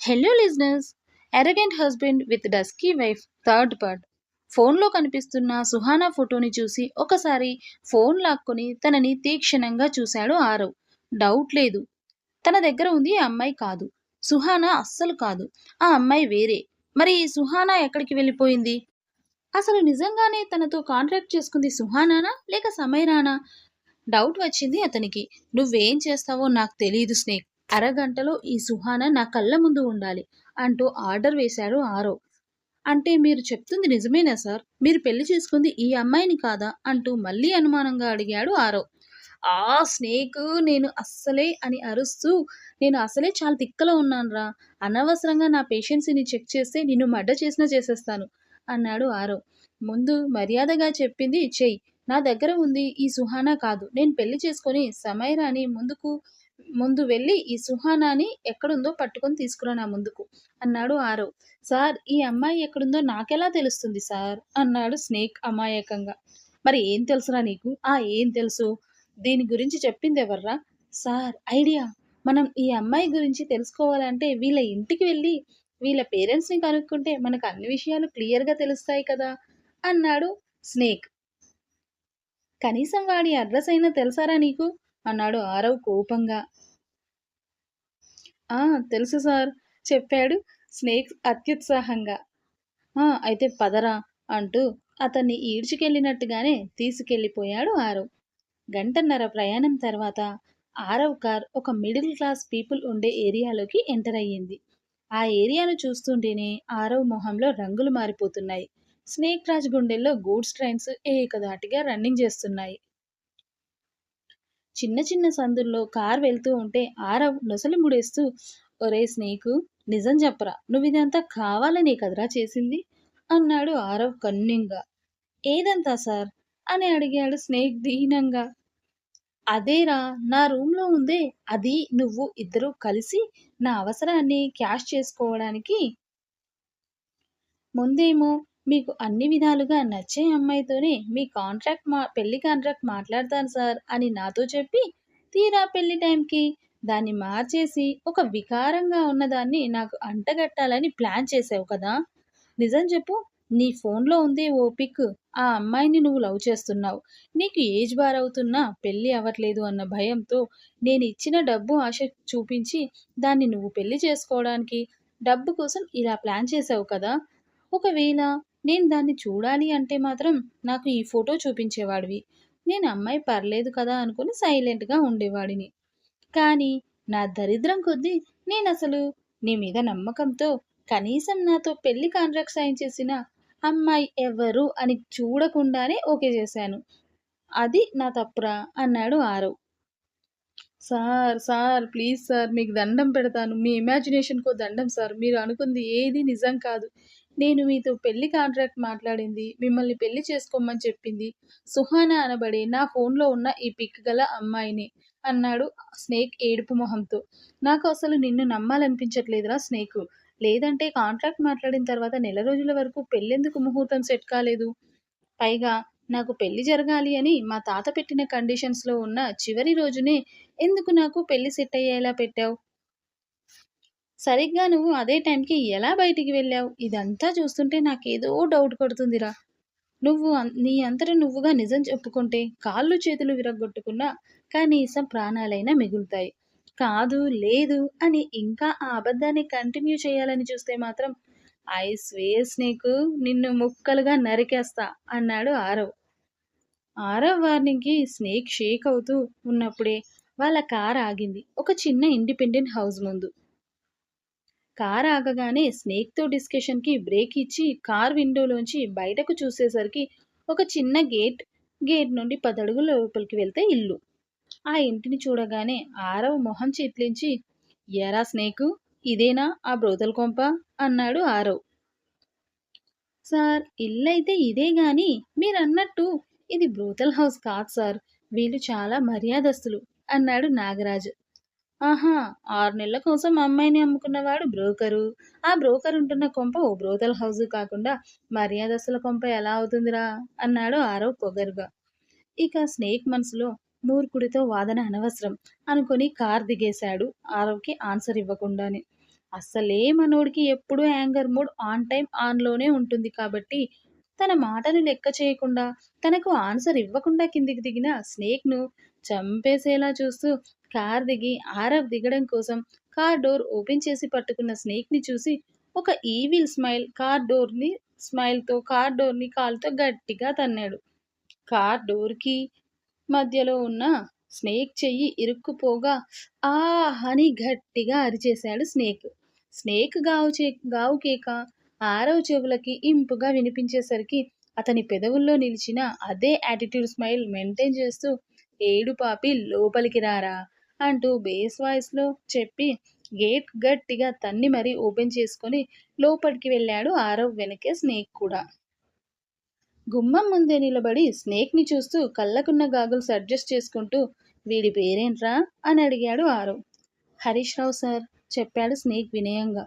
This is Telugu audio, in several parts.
Hello listeners arrogant husband with dusky wife third part ఫోన్లో కనిపిస్తున్న సుహానా ఫోటోని చూసి ఒకసారి ఫోన్ లాక్కొని తనని తీక్షణంగా చూశాడు ఆరవ్. డౌట్ లేదు. తన దగ్గర ఉంది ఆ అమ్మాయి కాదు. సుహానా అస్సలు కాదు. ఆ అమ్మాయి వేరే. మరి సుహానా ఎక్కడికి వెళ్ళిపోయింది? అసలు నిజంగానే తనతో కాంట్రాక్ట్ చేసుకుంది సుహానానా లేక సమయరానా? డౌట్ వచ్చింది అతనికి. నువ్వేం చేస్తావో నాకు తెలియదు స్నేక్. అరగంటలో ఈ సుహానా నా కళ్ళ ముందు ఉండాలి అంటూ ఆర్డర్ వేశాడు ఆరో. అంటే మీరు చెప్తుంది నిజమేనా సార్? మీరు పెళ్ళి చేసుకుంది ఈ అమ్మాయిని కాదా? అంటూ మళ్ళీ అనుమానంగా అడిగాడు ఆరో. ఆ స్నేక్ నేను అస్సలే అని అరుస్తూ నేను అసలే చాలా తిక్కలో ఉన్నానురా. అనవసరంగా నా పేషెన్సీని చెక్ చేస్తే నిన్ను మడ్డ చేసినా చేసేస్తాను అన్నాడు ఆరో. ముందు మర్యాదగా చెప్పింది చెయ్యి. నా దగ్గర ఉంది ఈ సుహానా కాదు. నేను పెళ్ళి చేసుకొని సమైరాని ముందుకు ముందు వెళ్ళి ఈ సుహానాని ఎక్కడుందో పట్టుకొని తీసుకురా నా ముందుకు అన్నాడు ఆరవ్. సార్ ఈ అమ్మాయి ఎక్కడుందో నాకెలా తెలుస్తుంది సార్? అన్నాడు స్నేక్ అమాయకంగా. మరి ఏం తెలుసురా నీకు? ఆ ఏం తెలుసు? దీని గురించి చెప్పింది ఎవర్రా సార్ ఐడియా. మనం ఈ అమ్మాయి గురించి తెలుసుకోవాలంటే వీళ్ళ ఇంటికి వెళ్ళి వీళ్ళ పేరెంట్స్ని కనుక్కుంటే మనకు అన్ని విషయాలు క్లియర్గా తెలుస్తాయి కదా? అన్నాడు స్నేక్. కనీసం వాడి అడ్రస్ అయినా తెలుసారా నీకు? అన్నాడు ఆరవ్ కోపంగా. ఆ తెలుసు సార్ చెప్పాడు స్నేక్ అత్యుత్సాహంగా. "ఆ, అయితే పదరా అంటూ అతన్ని ఈడ్చుకెళ్ళినట్టుగానే తీసుకెళ్ళిపోయాడు ఆరవ్. గంటన్నర ప్రయాణం తర్వాత ఆరవ్ కార్ ఒక మిడిల్ క్లాస్ పీపుల్ ఉండే ఏరియాలోకి ఎంటర్ అయ్యింది. ఆ ఏరియాను చూస్తుంటేనే ఆరవ్ మొహంలో రంగులు మారిపోతున్నాయి. స్నేక్ రాజ్ గుండెల్లో గూడ్స్ ట్రైన్స్ ఏకదాటిగా రన్నింగ్ చేస్తున్నాయి. చిన్న చిన్న సందుల్లో కార్ వెళ్తూ ఉంటే ఆరవ్ నొసలి ముడేస్తూ ఒరే స్నేకు నిజం చెప్పరా నువ్వు ఇదంతా కావాలనే కదరా చేసింది? అన్నాడు ఆరవ్ కన్నింగా. ఏదంతా సార్? అని అడిగాడు స్నేక్ దీనంగా. అదేరా నా రూమ్లో ఉందే అది నువ్వు ఇద్దరు కలిసి నా అవసరాన్ని క్యాష్ చేసుకోవడానికి? ముందేమో మీకు అన్ని విధాలుగా నచ్చే అమ్మాయితోనే మీ కాంట్రాక్ట్ మా పెళ్ళి కాంట్రాక్ట్ మాట్లాడతాను సార్ అని నాతో చెప్పి తీరా పెళ్ళి టైంకి దాన్ని మార్చేసి ఒక వికారంగా ఉన్నదాన్ని నాకు అంటగట్టాలని ప్లాన్ చేసావు కదా. నిజం చెప్పు నీ ఫోన్లో ఉంది ఓ పిక్ ఆ అమ్మాయిని నువ్వు లవ్ చేస్తున్నావు. నీకు ఏజ్ బార్ అవుతున్నా పెళ్ళి అవ్వట్లేదు అన్న భయంతో నేను ఇచ్చిన డబ్బు ఆశ చూపించి దాన్ని నువ్వు పెళ్ళి చేసుకోవడానికి డబ్బు కోసం ఇలా ప్లాన్ చేసావు కదా. ఒకవేళ నేను దాన్ని చూడాలి అంటే మాత్రం నాకు ఈ ఫోటో చూపించేవాడివి. నేను అమ్మాయి పర్లేదు కదా అనుకుని సైలెంట్గా ఉండేవాడిని. కానీ నా దరిద్రం కొద్దీ నేను అసలు నీ మీద నమ్మకంతో కనీసం నాతో పెళ్ళి కాంట్రాక్ట్ సైన్ చేసిన అమ్మాయి ఎవరు అని చూడకుండానే ఓకే చేశాను. అది నా తప్పురా అన్నాడు Aarav. Sir sir please sir మీకు దండం పెడతాను. మీ ఇమాజినేషన్కో దండం సార్. మీరు అనుకుంది ఏది నిజం కాదు. నేను మీతో పెళ్ళి కాంట్రాక్ట్ మాట్లాడింది మిమ్మల్ని పెళ్ళి చేసుకోమని చెప్పింది. సుహానా అనబడే నా ఫోన్లో ఉన్న ఈ పిక్ గల అమ్మాయిని అన్నాడు స్నేక్ ఏడుపు మొహంతో. నాకు అసలు నిన్ను నమ్మాలనిపించట్లేదురా స్నేక్. లేదంటే కాంట్రాక్ట్ మాట్లాడిన తర్వాత నెల రోజుల వరకు పెళ్ళెందుకు ముహూర్తం సెట్ కాలేదు? పైగా నాకు పెళ్ళి జరగాలి అని మా తాత పెట్టిన కండిషన్స్లో ఉన్న చివరి రోజునే ఎందుకు నాకు పెళ్ళి సెట్ అయ్యేలా పెట్టావు? సరిగ్గా నువ్వు అదే టైంకి ఎలా బయటికి వెళ్ళావు? ఇదంతా చూస్తుంటే నాకేదో డౌట్ కొడుతుందిరా నువ్వు నీ అంతట నువ్వుగా నిజం చెప్పుకుంటే కాళ్ళు చేతులు విరగొట్టుకున్నా కనీసం ప్రాణాలైనా మిగులుతాయి. కాదు లేదు అని ఇంకా ఆ అబద్ధాన్ని కంటిన్యూ చేయాలని చూస్తే మాత్రం ఐ స్వేస్ నీకు నిన్ను ముక్కలుగా నరికేస్తా అన్నాడు ఆరవ్. ఆరవ్ వార్నింగ్కి స్నేక్ షేక్ అవుతూ ఉన్నప్పుడే వాళ్ళ కార్ ఆగింది. ఒక చిన్న ఇండిపెండెంట్ హౌస్ ముందు. కార్ ఆగగానే స్నేక్తో డిస్కషన్కి బ్రేక్ ఇచ్చి కార్ విండోలోంచి బయటకు చూసేసరికి ఒక చిన్న గేట్ గేట్ నుండి పదడుగుల లోపలికి వెళ్తే ఇల్లు. ఆ ఇంటిని చూడగానే ఆరవ మొహం చిట్లించి ఎరా స్నేకు ఇదేనా ఆ బ్రోతల్ కొంప? అన్నాడు ఆరవ్. సార్ ఇల్లైతే ఇదే గాని మీరన్నట్టు ఇది బ్రోతల్ హౌస్ కాదు సార్ వీళ్ళు చాలా మర్యాదస్తులు అన్నాడు నాగరాజు. ఆహా ఆరు నెలల కోసం అమ్మాయిని అమ్ముకున్నవాడు బ్రోకరు. ఆ బ్రోకర్ ఉంటున్న కొంప ఓ బ్రోతల్ హౌస్ కాకుండా మర్యాదస్తుల కొంప ఎలా అవుతుందిరా? అన్నాడు ఆరవ్ పొగరుగా. ఇక స్నేక్ మనసులో మూర్ఖుడితో వాదన అనవసరం అనుకొని కార్ దిగేశాడు ఆరవ్కి ఆన్సర్ ఇవ్వకుండానే. అస్సలే మనోడికి ఎప్పుడూ యాంగర్ మూడ్ ఆన్ టైం ఆన్లోనే ఉంటుంది కాబట్టి తన మాటను లెక్క చేయకుండా తనకు ఆన్సర్ ఇవ్వకుండా కిందికి దిగిన స్నేక్ను చంపేసేలా చూస్తూ కార్ దిగి ఆరవ్ దిగడం కోసం కార్ డోర్ ఓపెన్ చేసి పట్టుకున్న స్నేక్ని చూసి ఒక ఈవిల్ స్మైల్ కార్ డోర్ని స్మైల్తో కార్ డోర్ని కాలుతో గట్టిగా తన్నాడు. కార్ డోర్కి మధ్యలో ఉన్న స్నేక్ చెయ్యి ఇరుక్కుపోగా ఆ అని గట్టిగా అరిచేశాడు స్నేక్. స్నేక్ గావు చే గావు కేక ఆరవ్ చెవులకి ఇంపుగా వినిపించేసరికి అతని పెదవుల్లో నిలిచిన అదే యాటిట్యూడ్ స్మైల్ మెయింటైన్ చేస్తూ ఏడు పాపి లోపలికి రారా? అంటూ బేస్ వాయిస్లో చెప్పి గేట్ గట్టిగా తన్ని మరీ ఓపెన్ చేసుకొని లోపలికి వెళ్ళాడు ఆరవ్ వెనకే స్నేక్ కూడా. గుమ్మం ముందే నిలబడి స్నేక్ని చూస్తూ కళ్ళకున్న గాగుల్స్ అడ్జస్ట్ చేసుకుంటూ వీడి పేరేంట్రా? అని అడిగాడు ఆరవ్. హరీష్ రావు సార్ చెప్పాడు స్నేక్ వినయంగా.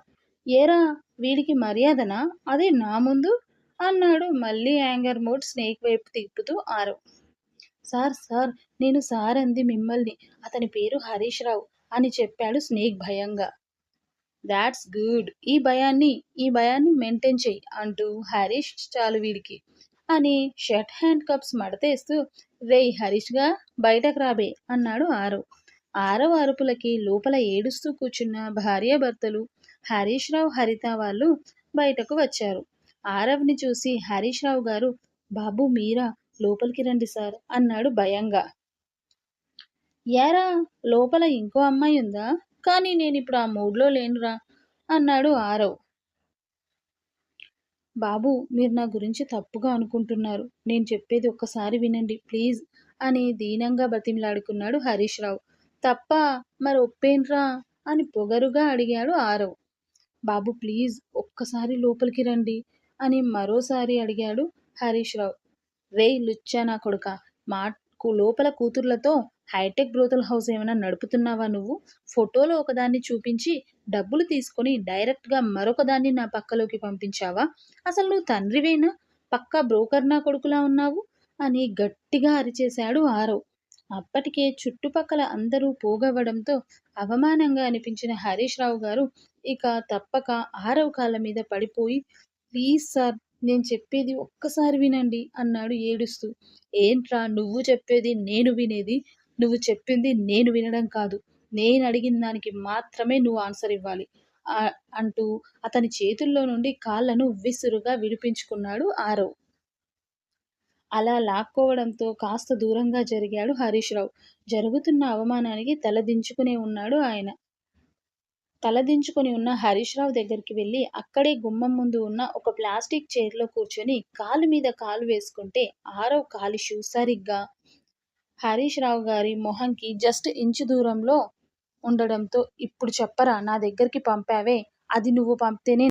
ఏరా వీడికి మర్యాదనా? అదే నా ముందు? అన్నాడు మళ్ళీ యాంగర్ మోడ్ స్నేక్ వైపు తిప్పుతూ ఆరవ్. సార్ సార్ నేను సార్ అంది మిమ్మల్ని. అతని పేరు హరీష్ రావు అని చెప్పాడు స్నేక్ భయంగా. దాట్స్ గుడ్ ఈ భయాన్ని ఈ భయాన్ని మెయింటైన్ చెయ్యి అంటూ హరీష్ చాలు వీడికి. అని షర్ట్ హ్యాండ్ కప్స్ మడతేస్తూ రేయ్ హరీష్గా బయటకు రాబే అన్నాడు ఆరవ్ ఆరవ అరుపులకి లోపల ఏడుస్తూ కూర్చున్న భార్యాభర్తలు హరీష్ రావు హరిత వాళ్ళు బయటకు వచ్చారు. ఆరవ్ని చూసి హరీష్ రావు గారు బాబు మీరా లోపలికి రండి సార్ అన్నాడు భయంగా. ఏరా లోపల ఇంకో అమ్మాయి ఉందా? కానీ నేను ఇప్పుడు ఆ మూడ్లో లేనురా అన్నాడు ఆరవ్. బాబు మీరు నా గురించి తప్పుగా అనుకుంటున్నారు. నేను చెప్పేది ఒక్కసారి వినండి ప్లీజ్ అని దీనంగా బతిమలాడుకున్నాడు హరీష్ రావు. తప్ప మరి ఒప్పేంట్రా అని పొగరుగా అడిగాడు ఆరవ్. బాబు ప్లీజ్ ఒక్కసారి లోపలికి రండి అని మరోసారి అడిగాడు హరీష్ రావు. రే లుచ్చా నా కొడుక. మా లోపల కూతుర్లతో హైటెక్ బ్రోతల్ హౌస్ ఏమైనా నడుపుతున్నావా నువ్వు? ఫోటోలో ఒకదాన్ని చూపించి డబ్బులు తీసుకొని డైరెక్ట్గా మరొకదాన్ని నా పక్కలోకి పంపించావా? అసలు నువ్వు తండ్రివేనా? పక్కా బ్రోకర్ నా కొడుకులా ఉన్నావు? అని గట్టిగా అరిచేశాడు ఆరవ్ అప్పటికే చుట్టుపక్కల అందరూ పోగవ్వడంతో అవమానంగా అనిపించిన హరీష్ రావు గారు ఇక తప్పక ఆరవ్ కాళ్ళ మీద పడిపోయి ప్లీజ్ సార్ నేను చెప్పేది ఒక్కసారి వినండి అన్నాడు ఏడుస్తూ. ఏంట్రా నువ్వు చెప్పేది నేను వినేది? నువ్వు చెప్పింది నేను వినడం కాదు. నేను అడిగిన దానికి మాత్రమే నువ్వు ఆన్సర్ ఇవ్వాలి. అంటూ అతని చేతుల్లో నుండి కాళ్ళను విసురుగా విడిపించుకున్నాడు ఆరవ్ అలా లాక్కోవడంతో కాస్త దూరంగా జరిగాడు హరీష్ రావు. జరుగుతున్న అవమానానికి తలదించుకునే ఉన్నాడు ఆయన. తలదించుకొని ఉన్న హరీష్ రావు దగ్గరికి వెళ్ళి అక్కడే గుమ్మం ముందు ఉన్న ఒక ప్లాస్టిక్ చైర్లో కూర్చొని కాలు మీద కాలు వేసుకుంటే ఆరో కాలి షూ సరిగ్గా హరీష్ రావు గారి మొహంకి జస్ట్ ఇంచు దూరంలో ఉండడంతో ఇప్పుడు చెప్పరా నా దగ్గరికి పంపావే అది నువ్వు పంపితేనే